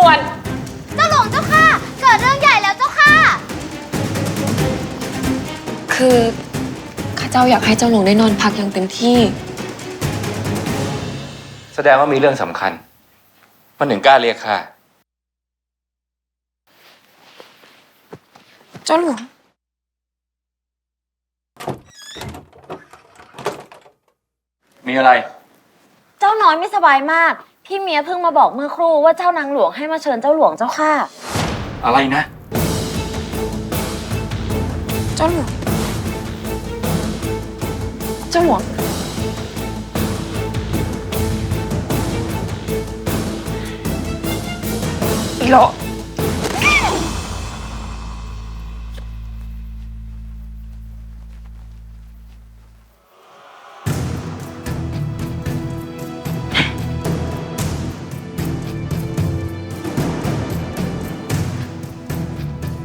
ควร เจ้าหลวงเจ้าค่ะ เกิดเรื่องใหญ่แล้วเจ้าค่ะ คือข้าเจ้าอยากให้เจ้าหลวงได้นอนพักอย่างเต็มที่ แสดงว่ามีเรื่องสำคัญ มันถึงกล้าเรียกข้าเจ้าหลวง มีอะไร เจ้าน้อยไม่สบายมาก พี่เมียเพิ่งมาบอกเมื่อครู่ว่าเจ้านางหลวงให้มาเชิญเจ้าหลวงเจ้าค่ะ อะไรนะ เจ้าหลวง เจ้าหลวง อีโล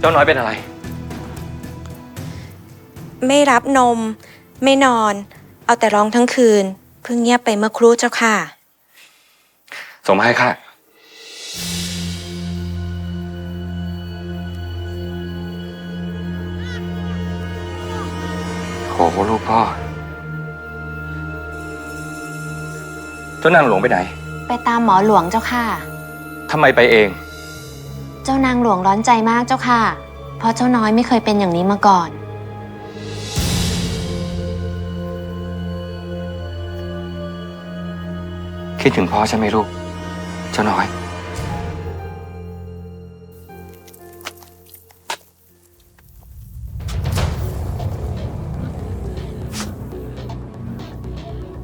เจ้าน้อยเป็นอะไร ไม่รับนม ไม่นอน เอาแต่ร้องทั้งคืน เพิ่งเงียบไปเมื่อครู่เจ้าค่ะ ส่งมาให้ข้าโหลูกพ่อ เจ้านางหลวงไปไหน ไปตามหมอหลวงเจ้าค่ะ ทำไมไปเอง เจ้านางหลวงร้อนใจมากเจ้าค่ะ เพราะเจ้าน้อยไม่เคยเป็นอย่างนี้มาก่อน คิดถึงพ่อใช่ไหมลูก เจ้าน้อย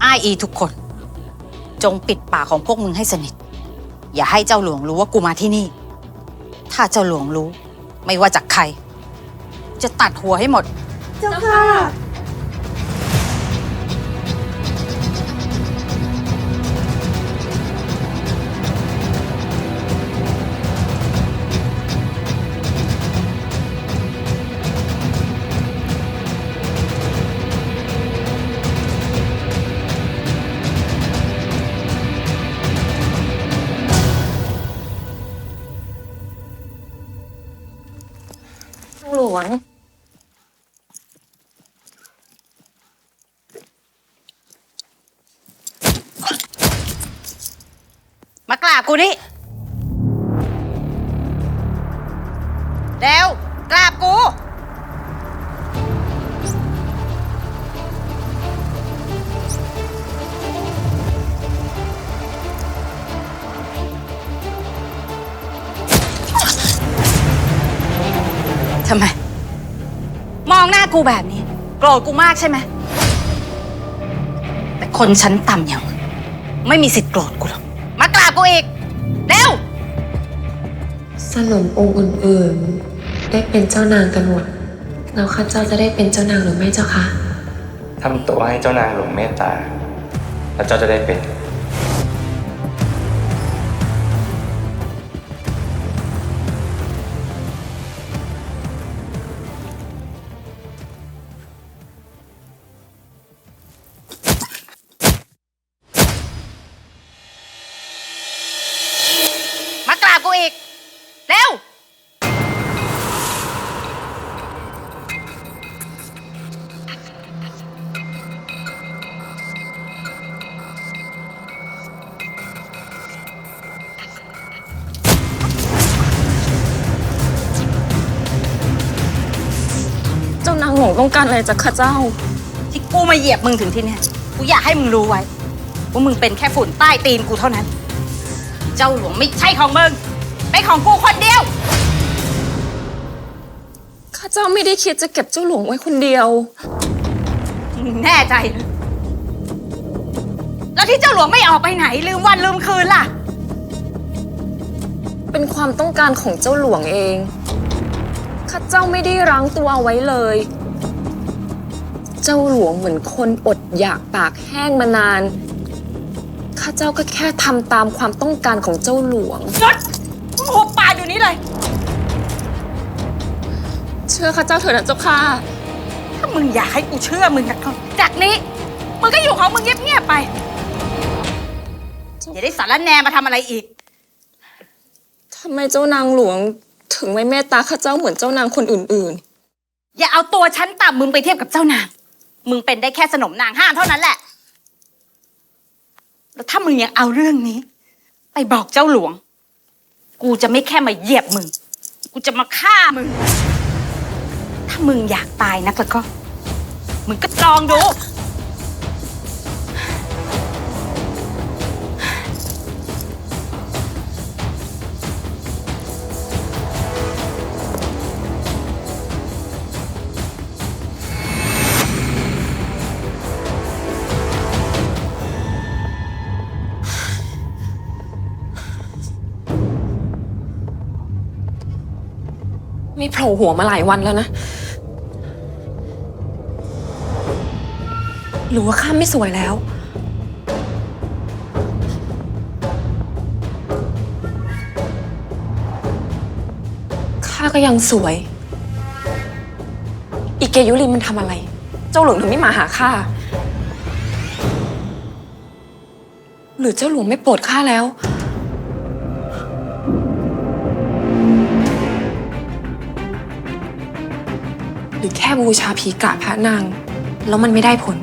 อ้ายอีทุกคน จงปิดปากของพวกมึงให้สนิท อย่าให้เจ้าหลวงรู้ว่ากูมาที่นี่ถ้าเจ้าหลวงรู้ ไม่ว่าจากใคร จะตัดหัวให้หมด เจ้าค่ะ วง มากราบกูนี่ ทำไม มองหน้ากูแบบนี้ โกรธกูมากใช่ไหม แต่คนชั้นต่ำอย่างมึงไม่มีสิทธิ์โกรธกูหรอก มากราบกูอีก เร็ว สนมองค์อื่นๆ ได้เป็นเจ้านางกันหมดแล้วข้าเจ้าจะได้เป็นเจ้านางหรือไม่เจ้าคะ ทำตัวให้เจ้านางหลวงเมตตา แล้วเจ้าจะได้เป็น อีก เร็ว เจ้านางหลวงต้องการอะไรจากข้าเจ้า ที่กูมาเหยียบมึงถึงที่เนี่ย กูอยากให้มึงรู้ไว้ ว่ามึงเป็นแค่ฝุ่นใต้ตีนกูเท่านั้น เจ้าหลวงไม่ใช่ของมึง เป็นของกูคนเดียว ข้าเจ้าไม่ได้คิดจะเก็บเจ้าหลวงไว้คนเดียวมึงแน่ใจนะแล้วที่เจ้าหลวงไม่ออกไปไหน ลืมวันลืมคืนล่ะ เป็นความต้องการของเจ้าหลวงเอง ข้าเจ้าไม่ได้รั้งตัวเอาไว้เลย เจ้าหลวงเหมือนคนอดอยากปากแห้งมานาน ข้าเจ้าก็แค่ทำตามความต้องการของเจ้าหลวงยศ เชื่อข้าเจ้าเถิดนะเจ้าค่ะ ถ้ามึงอยากให้กูเชื่อมึงนะก็จากนี้ มึงก็อยู่ของมึงเงียบๆไป อย่าได้สารแหนมาทำอะไรอีกถ้ทำไมเจ้านางหลวงถึงไม่เมตตาข้าเจ้าเหมือนเจ้านางคนอื่นอย่าเอาตัวฉันต่ำมึงไปเทียบกับเจ้านาง มึงเป็นได้แค่สนมนางห้ามเท่านั้นแหละ แล้วถ้ามึงยังเอาเรื่องนี้ ไปบอกเจ้าหลวง กูจะไม่แค่มาเหยียบมึง กูจะมาฆ่ามึง ถ้ามึงอยากตายนักแล้วก็ มึงก็ลองดู ไม่โผล่หัวมาหลายวันแล้วนะ หรือว่าข้าไม่สวยแล้ว ข้าก็ยังสวย อีเกยุริมันทำอะไร เจ้าหลวงถึงไม่มาหาข้า หรือเจ้าหลวงไม่โปรดข้าแล้วหรือแค่บูชาผีกะพระนาง แล้วมันไม่ได้ผล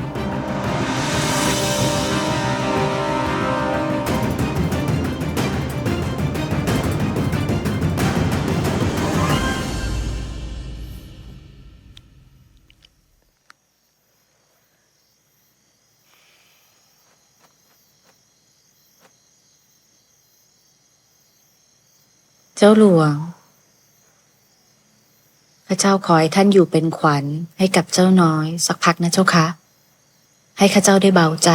เจ้าหลวง พระเจ้าขอให้ท่านอยู่เป็นขวัญให้กับเจ้าน้อย สักพักนะเจ้าคะให้ข้าเจ้าได้เบาใจ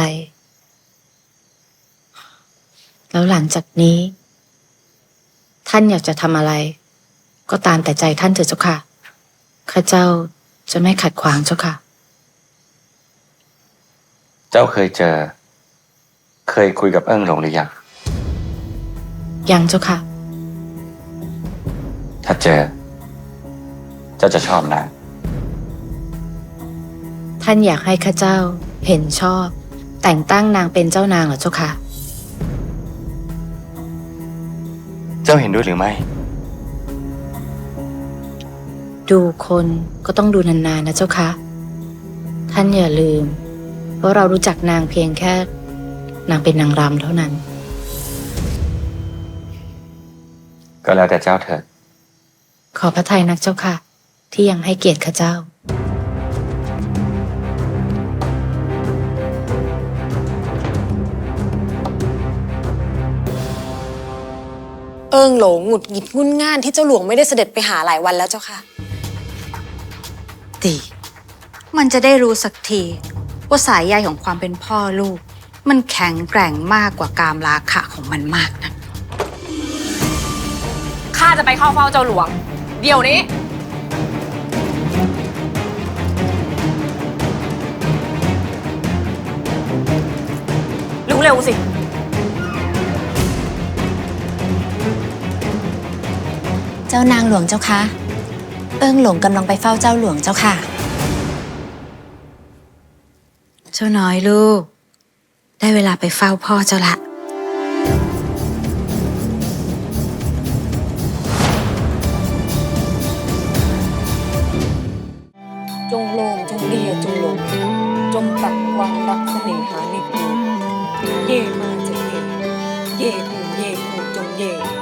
แล้วหลังจากนี้ ท่านอยากจะทำอะไร ก็ตามแต่ใจท่านเถิดเจ้าค่ะ ข้าเจ้าจะไม่ขัดขวางเจ้าค่ะ เจ้าเคยเจอ เคยคุยกับเอิ้งหลงหรือยัง ยังเจ้าค่ะ ถ้าเจอ เจ้าจะชอบนางท่านอยากให้ข้าเจ้าเห็นชอบ แต่งตั้งนางเป็นเจ้านางเหรอเจ้าค่ะ เจ้าเห็นด้วยหรือไม่ ดูคนก็ต้องดูนานๆนะเจ้าคะท่านอย่าลืมว่าเรารู้จักนางเพียงแค่ นางเป็นนางรำเท่านั้น ก็แล้วแต่เจ้าเถิด ขอพระทัยนักเจ้าค่ะ ที่ยังให้เกียรติข้าเจ้า เอิงหลงหงุดหงิดงุนง่านที่เจ้าหลวงไม่ได้เสด็จไปหาหลายวันแล้วเจ้าค่ะดีมันจะได้รู้สักที ว่าสายใยของความเป็นพ่อลูก มันแข็งแกร่งมากกว่ากามราคะของมันมากนะ ข้าจะไปเข้าเฝ้าเจ้าหลวง เดี๋ยวนี้เร็วๆสิ เจ้านางหลวงเจ้าคะ เอิงหลงกำลังไปเฝ้าเจ้าหลวงเจ้าค่ะ เจ้าน้อยลูก ได้เวลาไปเฝ้าพ่อเจ้าละ ย่มาจะเย่เย่กูเย่กูจงเย่